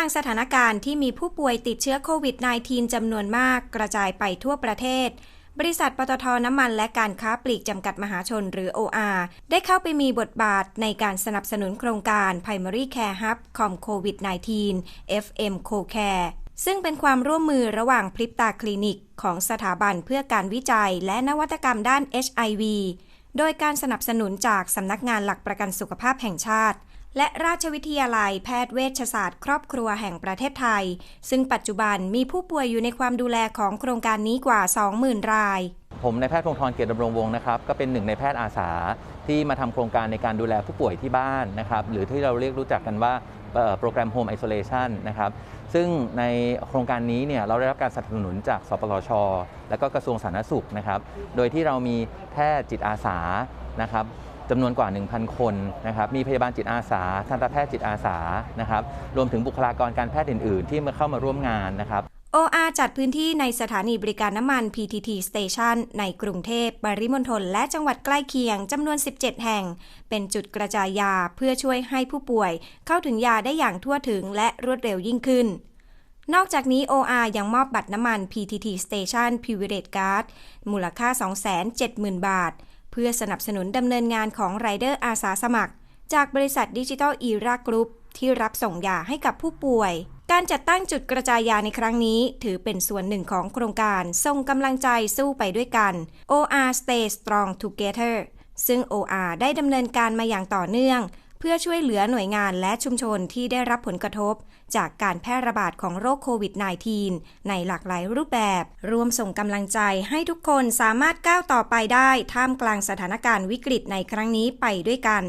างสถานการณ์ที่มีผู้ป่วยติดเชื้อโควิด -19 จำนวนมากกระจายไปทั่วประเทศ บริษัทปตทน้ำมันและการค้าปลีกจำกัดมหาชนหรือ OR ได้เข้าไปมีบทบาทในการสนับสนุนโครงการ Primary Care Hub คอมโควิด -19 FM Co Care ซึ่งเป็นความร่วมมือระหว่างพริบตาคลินิก ของสถาบันเพื่อการวิจัยและนวัตกรรมด้าน HIV โดยการสนับสนุนจากสำนักงานหลักประกันสุขภาพแห่งชาติ และราชวิทยาลัยแพทย์เวชศาสตร์ครอบครัวแห่งประเทศไทย ซึ่งปัจจุบันมีผู้ป่วยอยู่ในความดูแลของโครงการนี้กว่า 20,000 ราย ผมนายแพทย์พงธรเกียรติดำรงวงศ์นะครับก็เป็นหนึ่งในแพทย์อาสาที่มาทำโครงการในการดูแลผู้ป่วยที่บ้านนะครับหรือที่เราเรียกรู้จักกันว่าโปรแกรม Home Isolation นะครับซึ่งในโครงการนี้เนี่ยเราได้รับการสนับสนุนจากสปสช และก็กระทรวงสาธารณสุขนะครับ โดยที่เรามีแพทย์จิตอาสานะครับ จำนวนกว่า 1,000 คนนะครับมีพยาบาลจิตอาสาทันตแพทย์จิตอาสานะครับรวมถึงบุคลากรการแพทย์อื่น ๆ ที่มาเข้ามาร่วมงานนะครับ OR จัดพื้นที่ในสถานีบริการน้ำมัน PTT Station ในกรุงเทพปริมณฑลและจังหวัดใกล้เคียงจำนวน 17 แห่ง เป็นจุดกระจายยาเพื่อช่วยให้ผู้ป่วยเข้าถึงยาได้อย่างทั่วถึงและรวดเร็วยิ่งขึ้น นอกจากนี้ OR ยังมอบบัตรน้ำมัน PTT Station Privilege Card มูลค่า 270,000 บาท พื่อสนับสนุนดำเนินงานของไรเดอร์อาสาสมัคร จากบริษัทดิจิทัลอีรากรุ๊ปที่รับส่งยาให้กับผู้ป่วย การจัดตั้งจุดกระจายยาในครั้งนี้ ถือเป็นส่วนหนึ่งของโครงการส่งกำลังใจสู้ไปด้วยกัน OR Stay Strong Together ซึ่ง OR ได้ดำเนินการมาอย่างต่อเนื่อง เพื่อช่วยเหลือหน่วยงานและชุมชนที่ได้รับผลกระทบ จากการแพร่ระบาดของโรคโควิด -19 ในหลากหลายรูปแบบ รวมส่งกำลังใจให้ทุกคนสามารถก้าวต่อไปได้ท่ามกลางสถานการณ์วิกฤตในครั้งนี้ไปด้วยกัน